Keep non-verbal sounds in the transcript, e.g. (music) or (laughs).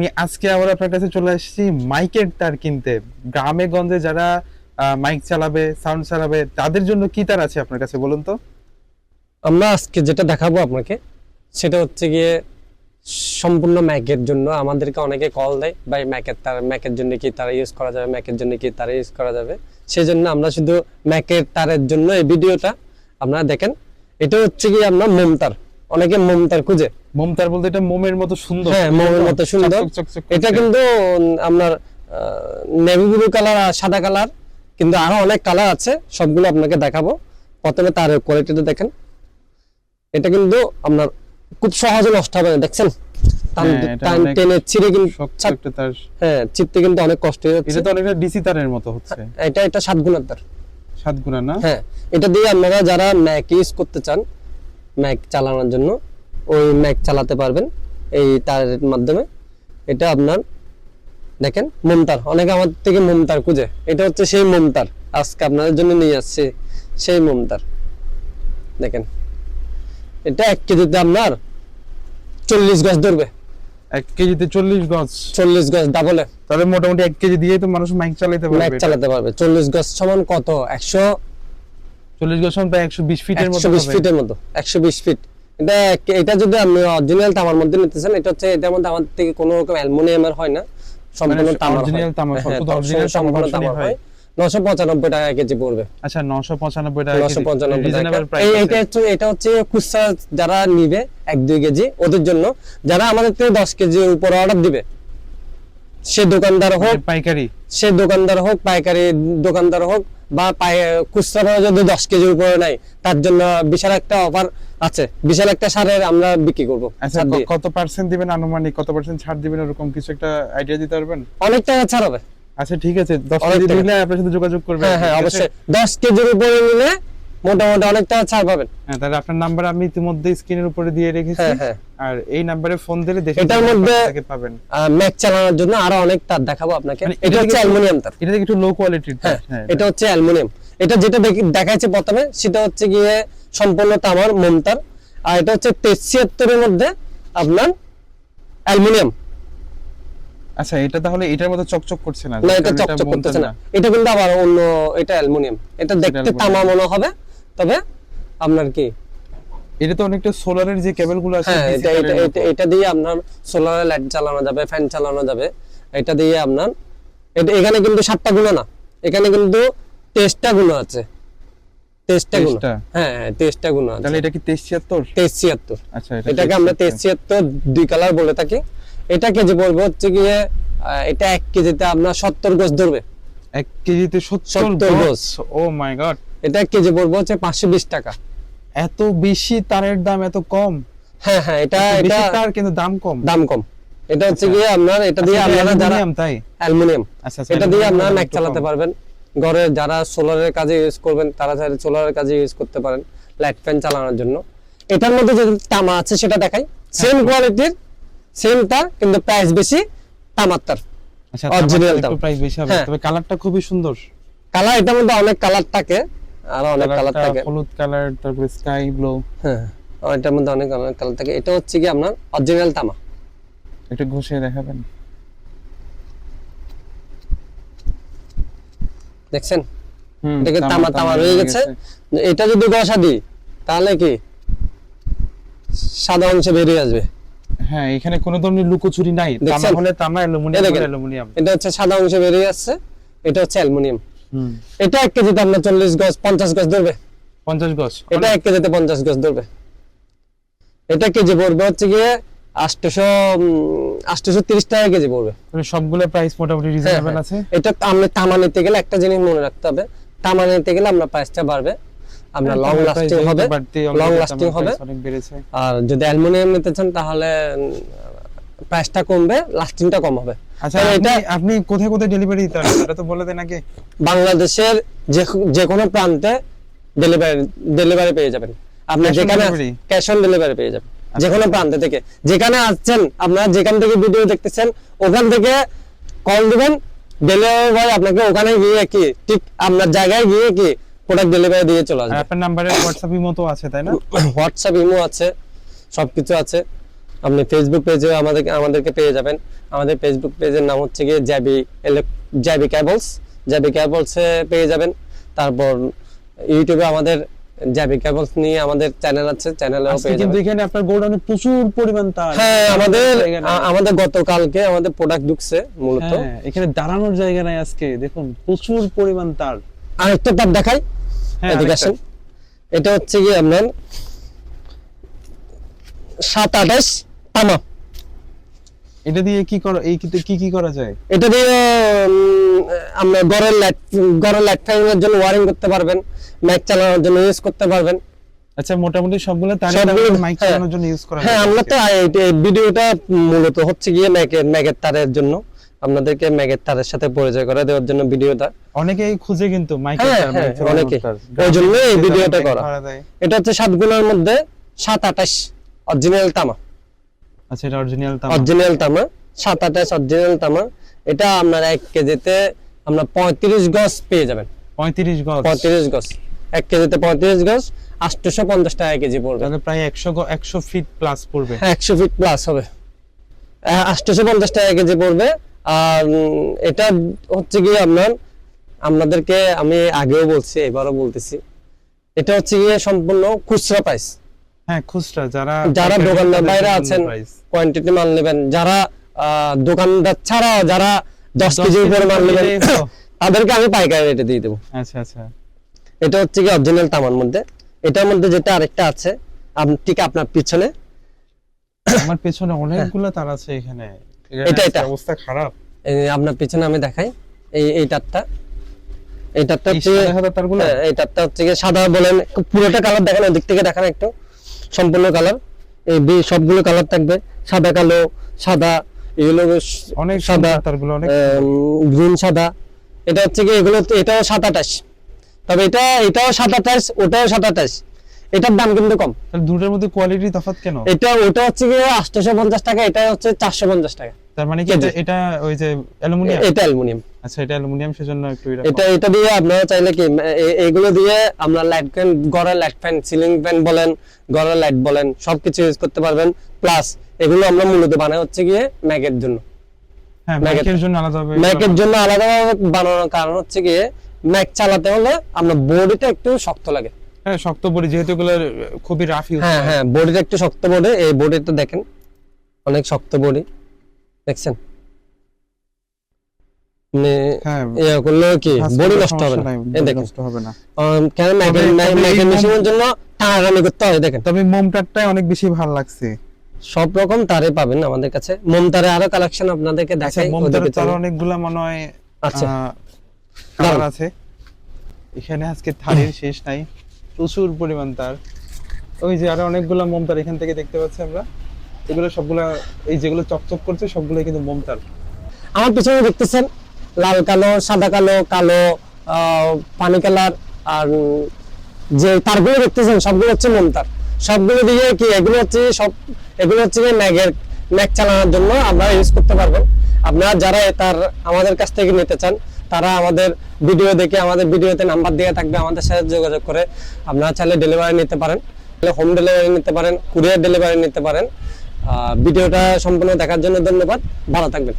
আমি আজকে আবার আপনার কাছে চলে এসেছি মাইকের তার কিনতে। গ্রামে গঞ্জে যারা মাইক চালাবে, সাউন্ড চালাবে, তাদের জন্য কি তার আছে আপনার কাছে বলুন তো? আমরা আজকে যেটা দেখাবো আপনাকে, সেটা হচ্ছে গিয়ে সম্পূর্ণ ম্যাকের জন্য। আমাদেরকে অনেকে কল দেয় বা ম্যাকের তার, ম্যাকের জন্য কি তারা ইউজ করা যাবে? ম্যাকের জন্য কি তারা ইউজ করা যাবে? সেই জন্য আমরা শুধু ম্যাকের তারের জন্য এই ভিডিওটা আপনারা দেখেন। এটা হচ্ছে কি আপনার মোমতার। অনেকে মোমতার খুঁজে। মোমতার বলতে এটা মোমের মতো সুন্দর। হ্যাঁ, মোমের মতো সুন্দর। এটা কিন্তু আপনার নেভি ব্লু কালার আর সাদা কালার কিন্তু আরও অনেক কালার আছে সবগুলো আপনাকে দেখাবো। প্রথমে তার কোয়ালিটিটা দেখেন। এটা কিন্তু আপনার খুব সহজে নষ্ট হবে না দেখছেন? টান- হ্যাঁ, টান টেনে ছিঁড়ে কিন্তু হ্যাঁ চিপতে কিন্তু অনেক কষ্ট হয়ে যাচ্ছে। এটা তো অনেকটা ডিসি তারের মতো হচ্ছে। এটা এটা সাত গুণের তার। সাত গুণা না? হ্যাঁ এটা দিয়ে আপনারা যারা ম্যাক ইউজ করতে চান ম্যাক চালানোর জন্য ওই ম্যাক চালাতে পারবেন। এই তারের মাধ্যমে। এটা আপনার দেখেন মোমতার অনেকে আমার থেকে মোমতার খুঁজে। এটা হচ্ছে সেই মোমতার আজকে আপনাদের জন্য নিয়ে আসছে সেই মোমতার দেখেন। এটা এক কেজিতে আপনার চল্লিশ গজ ধরবে। এক কেজিতে চল্লিশ গজ? চল্লিশ গজ ডাবলে তাহলে মোটামুটি এক কেজি দিয়ে তো মানুষ মাইক চালাতে পারবে। চালাতে পারবে। চল্লিশ গজ সমান কত? একশো চল্লিশ গজ সমান প্রায় একশো বিশ ফিটের মতো একশো বিশ ফিটের মতো। একশো বিশ ফিট এটা এটা যদি আপনি অরিজিনাল তামার মধ্যে নিতে চান এটা হচ্ছে এটার মধ্যে আমাদের থেকে কোনো রকম অ্যালুমিনিয়ামের হয় না। সম্পূর্ণ মানে তামার তামার, হ্যাঁ, সম্পূর্ণ তামার তামার হয়। হয়। নশো পঁচানব্বই টাকা কেজি পড়বে। আচ্ছা নশো পঁচানব্বই টাকা নশো পঞ্চানব্বই টাকা। এই এটা হচ্ছে এটা হচ্ছে খুচরা যারা নিবে এক দুই কেজি ওদের জন্য। যারা আমাদের থেকে দশ কেজি উপর অর্ডার দিবে সে দোকানদার হোক পাইকারি। সে দোকানদার হোক পাইকারি দোকানদার হোক বা খুচরা যদি দশ কেজির উপরে নাই তার জন্য বিশাল একটা অফার আছে বিশাল একটা সারের আমরা বিক্রি করব। আচ্ছা কত পার্সেন্ট দিবেন আনুমানিক? কত পার্সেন্ট ছাড় দিবেন? এরকম কিছু একটা আইডিয়া দিতে পারবেন? অনেক টাকা ছাড় হবে। আচ্ছা ঠিক আছে। দশ অনেক কেজি দিলে আপনার সাথে যোগাযোগ করবেন হ্যাঁ হ্যাঁ অবশ্যই। দশ কেজির উপরে নিলে মোটামুটি অনেক টাকা ছাড় পাবেন। হ্যাঁ তাহলে আপনার নাম্বার আমি ইতিমধ্যে স্ক্রিনের উপরে দিয়ে রেখেছি। হ্যাঁ, হ্যাঁ। আর এই নাম্বারে ফোন দিলে দেশের এটার মধ্যে- পাবেন। ম্যাক চালানোর জন্য আরও অনেক তার দেখাবো আপনাকে। মানে এটা হচ্ছে অ্যালুমিনিয়াম তার। এটা একটু লো কোয়ালিটির হ্যাঁ এটা। হচ্ছে অ্যালুমিনিয়াম। এটা যেটা দেখি- দেখাইছে প্রথমে সেটা হচ্ছে গিয়ে সম্পূর্ণ তামার মোমতার। আর এটা হচ্ছে তেইশ ছিয়াত্তরের মধ্যে আপনার অ্যালুমিনিয়াম। আচ্ছা এটা তাহলে এটার মতো চকচক করছে না? না এটা চকচক করতেছে না। এটা কিন্তু আবার অন্য এটা অ্যালুমিনিয়াম। এটা দেখতে তামা মনে হবে। তবে আপনার কি? এটা তো অনেকটা সোলারের যে কেবলগুলো আছে হ্যাঁ এটা এটা এটা- দিয়ে আপনার সোলার লাইট চালানো যাবে ফ্যান চালানো যাবে। এটা দিয়ে আপনার এটা এখানে কিন্তু সাতটা গুলো না। এখানে কিন্তু তেইশটা গুলো আছে। তেইশটা 23টা? হ্যাঁ হ্যাঁ তেইশটা গুলো আছে। তাহলে এটা কি তেইশ ছিয়াত্তর? তেইশ ছিয়াত্তর। আচ্ছা এটাকে আমরা তেইশ ছিয়াত্তর। দুই কালার বলে থাকি। এটা কেজি পড়বে হচ্ছে গিয়ে এটা এক কেজিতে আপনার সত্তর গজ ধরবে। এক কেজিতে সত্তর 70 গজ গজ। ও মাই গড এটা এক কেজি পড়বে হচ্ছে পাঁচশো বিশ টাকা। এত বেশি তারের দাম এত কম? হ্যাঁ হ্যাঁ এটা এটা তার কিন্তু দাম কম? দাম কম। এটা হচ্ছে গিয়ে আপনার এটা দিয়ে আচ্ছা, আপনারা যারা অ্যালুমিনিয়াম তাই? অ্যালুমিনিয়াম। আচ্ছা আচ্ছা, এটা দিয়ে আপনারা ম্যাক চালাতে পারবেন। ঘরে যারা সোলারের কাজে ইউজ করবেন তারা চাইলে সোলারের কাজে ইউজ করতে পারেন লাইট ফ্যান চালানোর জন্য। এটার মধ্যে যে তামা আছে সেটা দেখাই। সেম কোয়ালিটির সেম তার কিন্তু প্রাইস বেশি তামার তার। আচ্ছা original একটু প্রাইস বেশি হবে। হ্যাঁ। তবে কালারটা খুবই সুন্দর। কালার এটার মধ্যে অনেক কালার থাকে আর অনেক কালার থাকে। হলুদ কালার তারপরে স্কাই ব্লু হ্যাঁ এটার মধ্যে অনেক অনেক কালার থাকে। এটা হচ্ছে কি আপনার অরিজিনাল তামা? একটু ঘষে দেখাবেন। দেখছেন? এটাকে তামা- তামা রয়ে গেছে? এটা যদি গসা দিই তাহলে কি সাদা অংশ বেরিয়ে আসবে? হ্যাঁ এখানে কোনো ধরনের লুকোচুরি নাই। তামা? হলে তামা অ্যালুমিনিয়াম অ্যালুমিনিয়াম। এটা হচ্ছে সাদা অংশ বেরিয়ে আসছে এটা হচ্ছে অ্যালুমিনিয়াম। এটা এক কেজিতে আপনার চল্লিশ গজ পঞ্চাশ গজ ধরবে। পঞ্চাশ গজ। এটা এক কেজিতে পঞ্চাশ গজ ধরবে। এটা কেজি পড়বে হচ্ছে গিয়ে তিরিশ টাকা কেজি পড়বে। মানে সবগুলো প্রাইস মোটামুটি হ্যাঁ, রিজনেবল হ্যাঁ। আছে? এটা আপনি তামা নিতে গেলে একটা জিনিস মনে রাখতে হবে। তামা নিতে গেলে আপনার প্রাইসটা বাড়বে। আপনার লং লাস্টিং যেহেতু হবে লং লাস্টিং হবে। আর যদি অ্যালুমিনিয়াম নিতে চান তাহলে প্রাইসটা কমবে লাস্টিংটা কম হবে। আচ্ছা এটা আপনি কোথায় কোথায় ডেলিভারি দিতে পারেন? এটা তো বলে দেন আগে। বাংলাদেশের যে যে কোনো প্রান্তে ডেলিভারি ডেলিভারি পেয়ে যাবেন। আপনি যেখানে ক্যাশ অন ডেলিভারি পেয়ে যাবেন। যে কোনো প্রান্ত থেকে। যেখানে আসছেন আপনারা যেখান থেকে ভিডিও দেখতেছেন ওখান থেকে কল দিবেন। ডেলিভারি বয় আপনাকে ওখানে গিয়ে কি ঠিক আপনার জায়গায় গিয়ে কি প্রোডাক্ট ডেলিভারি দিয়ে চলে আসবে। আপনার নাম্বারে হোয়াটসঅ্যাপ ইমো তো আছে তাই না? হোয়াটসঅ্যাপ ইমো আছে সবকিছু আছে। আপনি ফেসবুক পেজে আমাদের আমাদেরকে পেয়ে যাবেন। আমাদের ফেসবুক পেজের নাম হচ্ছে গিয়ে জ্যাবি জ্যাবি ক্যাবলস জ্যাবি ক্যাবলসে পেয়ে যাবেন। তারপর ইউটিউবে আমাদের জ্যাবি নিয়ে আমাদের চ্যানেল আছে চ্যানেলেও পেয়ে কিন্তু যাবেন এখানে আপনার গোডাউনে প্রচুর পরিমাণ তার। হ্যাঁ আমাদের আমাদের গতকালকে আমাদের প্রোডাক্ট ঢুকছে মূলত। হ্যাঁ, এখানে দাঁড়ানোর জায়গা নাই আজকে। দেখুন প্রচুর পরিমাণ তার। আরেকটা তার দেখাই। হ্যাঁ, এদিকে আসেন। এটা হচ্ছে কি আপনার সাত আঠাশ তামা। এটা দিয়ে কি করা এই কি কি করা যায়? এটা দিয়ে আমরা ঘরের লাইট ঘরের লাইট ফ্যানের জন্য ওয়ারিং করতে পারবেন মাইক চালানোর জন্য ইউজ করতে পারবেন। আচ্ছা মোটামুটি সবগুলো তার সবগুলো, মাইক হ্যাঁ। চালানোর জন্য ইউজ করা হ্যাঁ আমরা তো এই- ভিডিওটা মূলত হচ্ছে গিয়ে ম্যাগের ম্যাগের তারের জন্য। আপনাদেরকে ম্যাগের তারের সাথে পরিচয় করে দেওয়ার জন্য ভিডিওটা। অনেকেই খুঁজে কিন্তু মাইক হ্যাঁ, হ্যাঁ, অনেকেই। ওই জন্যই এই ভিডিওটা করা। এটা হচ্ছে সাতগুলোর মধ্যে সাত আঠাশ অরিজিনাল তামা। আচ্ছা এটা অরিজিনাল তামা। অরিজিনাল তামা সাত আঠাশ অরিজিনাল তামা এটা আপনার এক কেজিতে আমরা পঁয়ত্রিশ গজ পেয়ে যাবেন। 35 গজ? পঁয়ত্রিশ গজ। এক কেজিতে পঁয়ত্রিশ গজ আটশোশো পঞ্চাশ টাকা কেজি পড়বে। তাহলে প্রায় 100 গ- 100 ফিট প্লাস পড়বে। একশো ফিট প্লাস হবে। আটশোশো পঞ্চাশ টাকা কেজি পড়বে। আর এটা হচ্ছে গিয়ে আপনার আপনাদেরকে আমি আগেও বলছি এবারও বলতেছি। এটা হচ্ছে গিয়ে সম্পূর্ণ খুচরা প্রাইস হ্যাঁ খুচরা যারা যারা দোকানদার বাইরে আছেন। কোয়ান্টিটি মাল নেবেন যারা দোকানদার ছাড়া যারা দশ 10 কেজি উপরে মাল নেবেন (laughs) তাদেরকে আমি পাইকারি রেটে দিয়ে দেবো। আচ্ছা আচ্ছা। এটা হচ্ছে কি অরিজিনাল তামার মধ্যে। এটার মধ্যে যেটা আরেকটা আছে ঠিক আপনার পিছনে। আমার পেছনে অনেকগুলো তার আছে এখানে। এটা, এটা। অবস্থা খারাপ। আপনার পিছনে আমি দেখাই। এই এই তারটা এই তারটা হচ্ছে হ্যাঁ, এই তারটা হচ্ছে গিয়ে সাদা বলেন পুরোটা কালার দেখেন ওই দিক থেকে দেখান একটু। সম্পূর্ণ কালার এই সবগুলো কালার থাকবে। সাদা কালো সাদা। এগুলো অনেক সাদা। তারগুলো অনেক গ্রিন সাদা। এটা হচ্ছে কি এগুলো এটাও সাত আঠাশ। তবে এটা এটাও সাত আঠাশ ওটাও সাত আঠাশ। এটার দাম কিন্তু কম। তাহলে দুটোর মধ্যে কোয়ালিটি তফাৎ কেন? এটা ওটা হচ্ছে কি আটশোশো পঞ্চাশ টাকা এটা হচ্ছে চারশো পঞ্চাশ টাকা। তার মানে কি এটা- ওই যে অ্যালুমিনিয়াম? এটা অ্যালুমিনিয়াম। আচ্ছা এটা অ্যালুমিনিয়াম সেজন্য একটু এটা এটা দিয়ে আপনারা চাইলে কি এগুলো দিয়ে আমরা লাইট ফ্যান গড়ের লাইট ফ্যান সিলিং ফ্যান বলেন গড়ের লাইট বলেন সবকিছু ইউজ করতে পারবেন। প্লাস এগুলো আমরা মূলত বানাই হচ্ছে গিয়ে ম্যাগের জন্য। হ্যাঁ জন্য আলাদা ম্যাকের জন্য আলাদাভাবে বানানোর কারণ হচ্ছে গিয়ে ম্যাক চালাতে হলে আমরা বডিটা একটু শক্ত লাগে। হ্যাঁ শক্ত বড়ি যেহেতু এগুলো খুবই রাফ হ্যাঁ হ্যাঁ। বডিটা একটু শক্ত বডি এই বডিটা দেখেন অনেক শক্ত বডি দেখছেন? মানে হ্যাঁ ইয়ে কি বডি নষ্ট হবে না। এই দেখেন। নষ্ট হবে না। কেন ম্যাকের ম্যাকের মেশিনের জন্য টানাটানি করতে হয় দেখেন। তবে মোমটারটাই অনেক বেশি ভালো লাগছে। সব রকম তারে পাবেন আমাদের কাছে। মোম তারে আরও কালেকশন আপনাদেরকে আচ্ছা দেখাই মোমটার ওদিকে তার অনেকগুলা মনে হয় আচ্ছা। কালার আছে। এখানে আজকে থালির শেষ নাই প্রচুর পরিমাণ তার। ওই যে আরও অনেকগুলা মোম তার এখান থেকে দেখতে পাচ্ছি আমরা। এগুলো সবগুলা এই যেগুলো চকচক করছে সবগুলো কিন্তু মোম তার। আমার পিছনে দেখতেছেন লাল কালো সাদা কালো কালো আহ, পানি কালার আর যে তারগুলো দেখতেছেন সবগুলো হচ্ছে মোম তার। সবগুলো দিয়ে কি এগুলো হচ্ছে সব, এগুলো হচ্ছে ম্যাগের, ম্যাগ চালানোর জন্য আমরা ইউজ করতে পারবেন আপনারা যারা তার, আমাদের কাছ থেকে নিতে চান, তারা আমাদের ভিডিও দেখে, আমাদের ভিডিওতে নাম্বার দেওয়া থাকবে, আমাদের সাথে যোগাযোগ করে আপনারা চাইলে ডেলিভারি নিতে পারেন। হোম ডেলিভারি নিতে পারেন কুরিয়ার ডেলিভারি নিতে পারেন। ভিডিওটা সম্পূর্ণ দেখার জন্য ধন্যবাদ। ভালো থাকবেন।